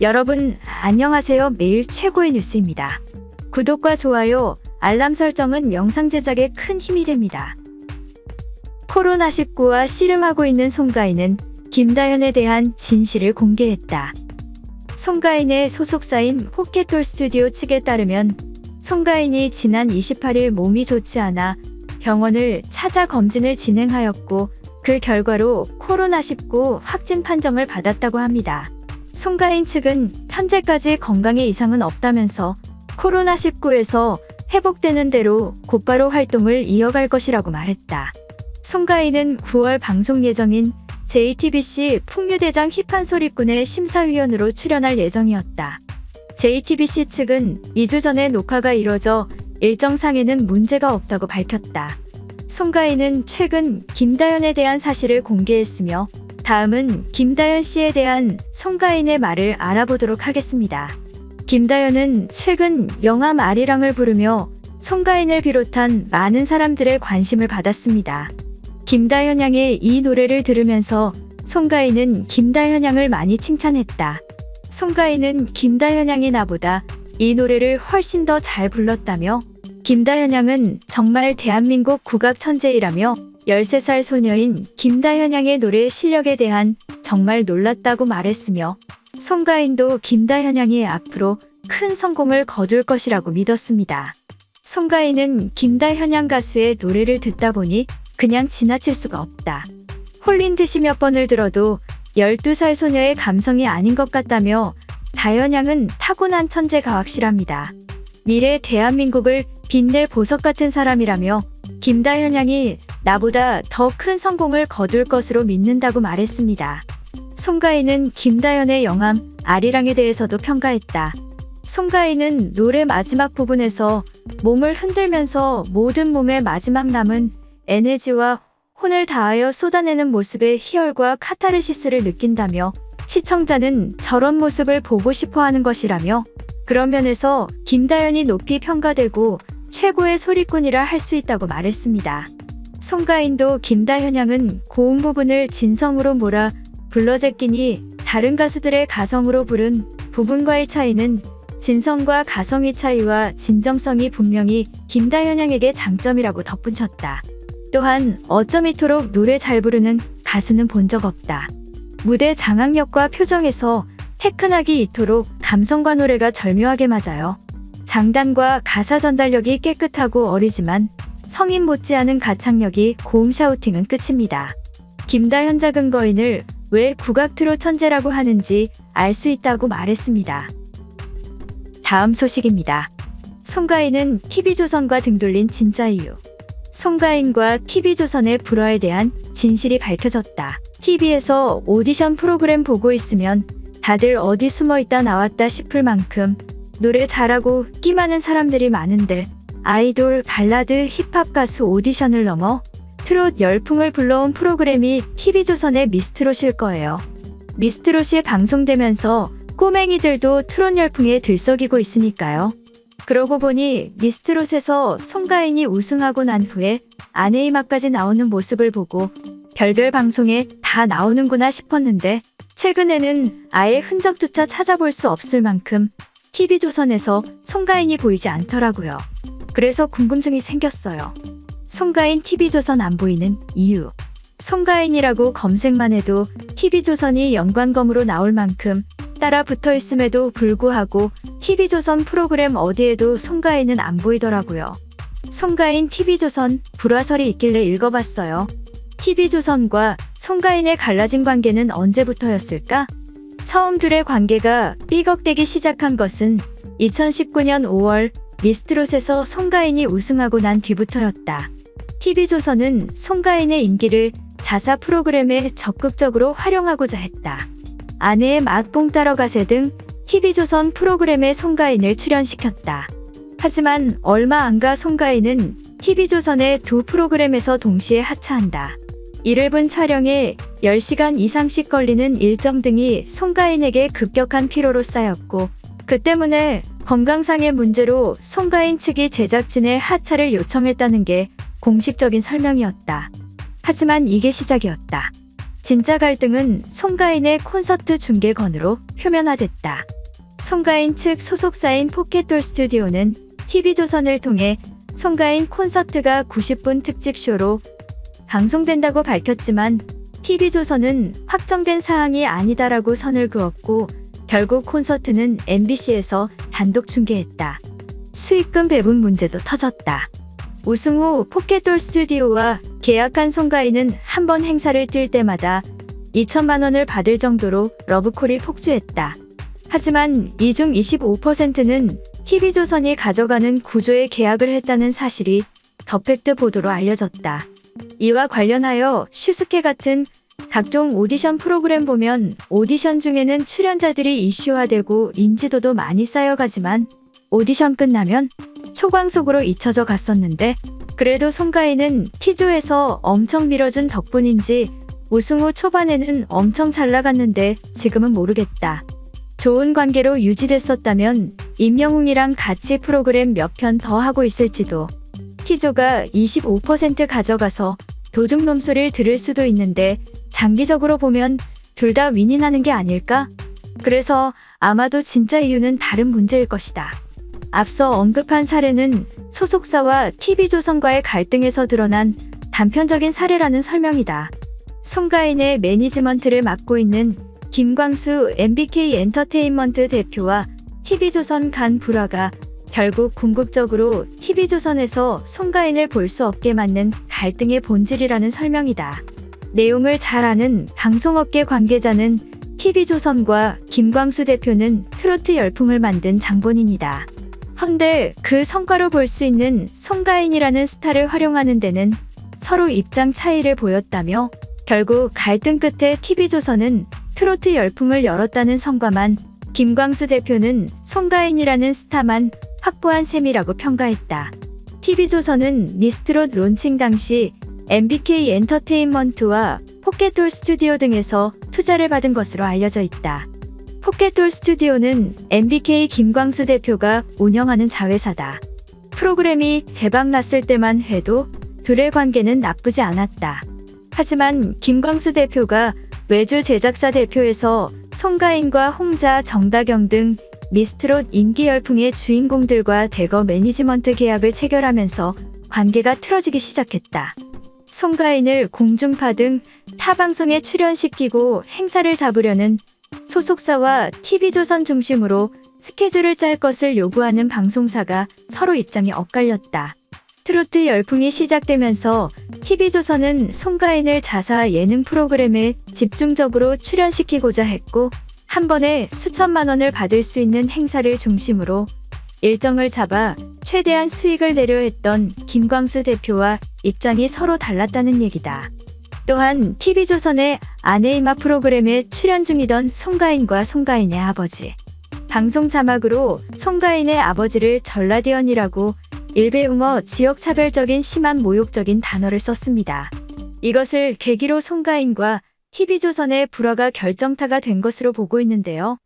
여러분, 안녕하세요. 매일 최고의 뉴스입니다. 구독과 좋아요, 알람 설정은 영상 제작에 큰 힘이 됩니다. 코로나19와 씨름하고 있는 송가인은 김다현에 대한 진실을 공개했다. 송가인의 소속사인 포켓돌 스튜디오 측에 따르면 송가인이 지난 28일 몸이 좋지 않아 병원을 찾아 검진을 진행하였고 그 결과로 코로나19 확진 판정을 받았다고 합니다. 송가인 측은 현재까지 건강에 이상은 없다면서 코로나19에서 회복되는 대로 곧바로 활동을 이어갈 것이라고 말했다. 송가인은 9월 방송 예정인 JTBC 풍류대장 힙한 소리꾼의 심사위원으로 출연할 예정이었다. JTBC 측은 2주 전에 녹화가 이뤄져 일정상에는 문제가 없다고 밝혔다. 송가인은 최근 김다연에 대한 사실을 공개했으며 다음은 김다연 씨에 대한 송가인의 말을 알아보도록 하겠습니다. 김다연은 최근 영화 마리랑을 부르며 송가인을 비롯한 많은 사람들의 관심을 받았습니다. 김다현 양의 이 노래를 들으면서 송가인은 김다현 양을 많이 칭찬했다. 송가인은 김다현 양이 나보다 이 노래를 훨씬 더 잘 불렀다며 김다현 양은 정말 대한민국 국악 천재이라며 13살 소녀인 김다현 양의 노래 실력에 대한 정말 놀랐다고 말했으며 송가인도 김다현 양이 앞으로 큰 성공을 거둘 것이라고 믿었습니다. 송가인은 김다현 양 가수의 노래를 듣다 보니 그냥 지나칠 수가 없다. 홀린 듯이 몇 번을 들어도 12살 소녀의 감성이 아닌 것 같다며 다현 양은 타고난 천재가 확실합니다. 미래 대한민국을 빛낼 보석 같은 사람이라며 김다현 양이 나보다 더 큰 성공을 거둘 것으로 믿는다고 말했습니다. 송가인은 김다현의 영함 아리랑에 대해서도 평가했다. 송가인은 노래 마지막 부분에서 몸을 흔들면서 모든 몸의 마지막 남은 에너지와 혼을 다하여 쏟아내는 모습에 희열과 카타르시스를 느낀다며 시청자는 저런 모습을 보고 싶어 하는 것이라며 그런 면에서 김다연이 높이 평가되고 최고의 소리꾼이라 할 수 있다고 말했습니다. 송가인도 김다현 양은 고음 부분을 진성으로 몰아 불러 제끼니 다른 가수들의 가성으로 부른 부분과의 차이는 진성과 가성의 차이와 진정성이 분명히 김다현 양에게 장점이라고 덧붙였다. 또한 어쩜 이토록 노래 잘 부르는 가수는 본 적 없다. 무대 장악력과 표정에서 테크나기 이토록 감성과 노래가 절묘하게 맞아요. 장단과 가사 전달력이 깨끗하고 어리지만 성인 못지않은 가창력이 고음 샤우팅은 끝입니다. 김다현 작은 거인을 왜 국악 트로 천재라고 하는지 알 수 있다고 말했습니다. 다음 소식입니다. 송가인은 TV조선과 등돌린 진짜 이유. 송가인과 TV조선의 불화에 대한 진실이 밝혀졌다. TV에서 오디션 프로그램 보고 있으면 다들 어디 숨어 있다 나왔다 싶을 만큼 노래 잘하고 끼 많은 사람들이 많은데 아이돌, 발라드, 힙합 가수 오디션을 넘어 트롯 열풍을 불러온 프로그램이 TV조선의 미스트롯일 거예요. 미스트롯이 방송되면서 꼬맹이들도 트롯 열풍에 들썩이고 있으니까요. 그러고 보니 미스트롯에서 송가인이 우승하고 난 후에 아내의 맛까지 나오는 모습을 보고 별별 방송에 다 나오는구나 싶었는데 최근에는 아예 흔적조차 찾아볼 수 없을 만큼 TV조선에서 송가인이 보이지 않더라고요. 그래서 궁금증이 생겼어요. 송가인 TV조선 안 보이는 이유. 송가인이라고 검색만 해도 TV조선이 연관검으로 나올 만큼 따라 붙어 있음에도 불구하고 TV조선 프로그램 어디에도 송가인은 안 보이더라고요. 송가인 TV조선 불화설이 있길래 읽어봤어요. TV조선과 송가인의 갈라진 관계는 언제부터였을까? 처음 둘의 관계가 삐걱대기 시작한 것은 2019년 5월 미스트롯에서 송가인이 우승하고 난 뒤부터였다. TV조선은 송가인의 인기를 자사 프로그램에 적극적으로 활용하고자 했다. 아내의 막봉 따러 가세 등 TV조선 프로그램에 송가인을 출연시켰다. 하지만 얼마 안 가 송가인은 TV조선의 두 프로그램에서 동시에 하차한다. 이를 본 촬영에 10시간 이상씩 걸리는 일정 등이 송가인에게 급격한 피로로 쌓였고 그 때문에 건강상의 문제로 송가인 측이 제작진의 하차를 요청했다는 게 공식적인 설명이었다. 하지만 이게 시작이었다. 진짜 갈등은 송가인의 콘서트 중계건으로 표면화됐다. 송가인 측 소속사인 포켓돌 스튜디오는 TV조선을 통해 송가인 콘서트가 90분 특집쇼로 방송된다고 밝혔지만 TV조선은 확정된 사항이 아니다라고 선을 그었고 결국 콘서트는 MBC에서 단독 중계했다. 수익금 배분 문제도 터졌다. 우승 후 포켓돌 스튜디오와 계약한 송가인은 한 번 행사를 뛸 때마다 2천만 원을 받을 정도로 러브콜이 폭주했다. 하지만 이 중 25%는 TV조선이 가져가는 구조의 계약을 했다는 사실이 더팩트 보도로 알려졌다. 이와 관련하여 슈스케 같은 각종 오디션 프로그램 보면 오디션 중에는 출연자들이 이슈화되고 인지도도 많이 쌓여가지만 오디션 끝나면 초광속으로 잊혀져 갔었는데 그래도 송가인은 T조에서 엄청 밀어준 덕분인지 우승 후 초반에는 엄청 잘 나갔는데 지금은 모르겠다. 좋은 관계로 유지됐었다면 임영웅이랑 같이 프로그램 몇 편 더 하고 있을지도 T조가 25% 가져가서 도둑놈 소리를 들을 수도 있는데 장기적으로 보면 둘 다 윈윈하는 게 아닐까? 그래서 아마도 진짜 이유는 다른 문제일 것이다. 앞서 언급한 사례는 소속사와 TV조선과의 갈등에서 드러난 단편적인 사례라는 설명이다. 송가인의 매니지먼트를 맡고 있는 김광수 MBK 엔터테인먼트 대표와 TV조선 간 불화가 결국 궁극적으로 TV조선에서 송가인을 볼 수 없게 만든 갈등의 본질이라는 설명이다. 내용을 잘 아는 방송업계 관계자는 TV조선과 김광수 대표는 트로트 열풍을 만든 장본인이다. 헌데 그 성과로 볼 수 있는 송가인이라는 스타를 활용하는 데는 서로 입장 차이를 보였다며 결국 갈등 끝에 TV조선은 트로트 열풍을 열었다는 성과만 김광수 대표는 송가인이라는 스타만 확보한 셈이라고 평가했다. TV조선은 미스트롯 론칭 당시 MBK 엔터테인먼트와 포켓돌 스튜디오 등에서 투자를 받은 것으로 알려져 있다. 포켓돌 스튜디오는 MBK 김광수 대표가 운영하는 자회사다. 프로그램이 대박 났을 때만 해도 둘의 관계는 나쁘지 않았다. 하지만 김광수 대표가 외주 제작사 대표에서 송가인과 홍자, 정다경 등 미스트롯 인기 열풍의 주인공들과 대거 매니지먼트 계약을 체결하면서 관계가 틀어지기 시작했다. 송가인을 공중파 등 타 방송에 출연시키고 행사를 잡으려는 소속사와 TV조선 중심으로 스케줄을 짤 것을 요구하는 방송사가 서로 입장이 엇갈렸다. 트로트 열풍이 시작되면서 TV조선은 송가인을 자사 예능 프로그램에 집중적으로 출연시키고자 했고 한 번에 수천만 원을 받을 수 있는 행사를 중심으로 일정을 잡아 최대한 수익을 내려 했던 김광수 대표와 입장이 서로 달랐다는 얘기다. 또한 TV조선의 아내이마 프로그램에 출연 중이던 송가인과 송가인의 아버지. 방송 자막으로 송가인의 아버지를 전라디언이라고 일베용어 지역차별적인 심한 모욕적인 단어를 썼습니다. 이것을 계기로 송가인과 TV조선의 불화가 결정타가 된 것으로 보고 있는데요.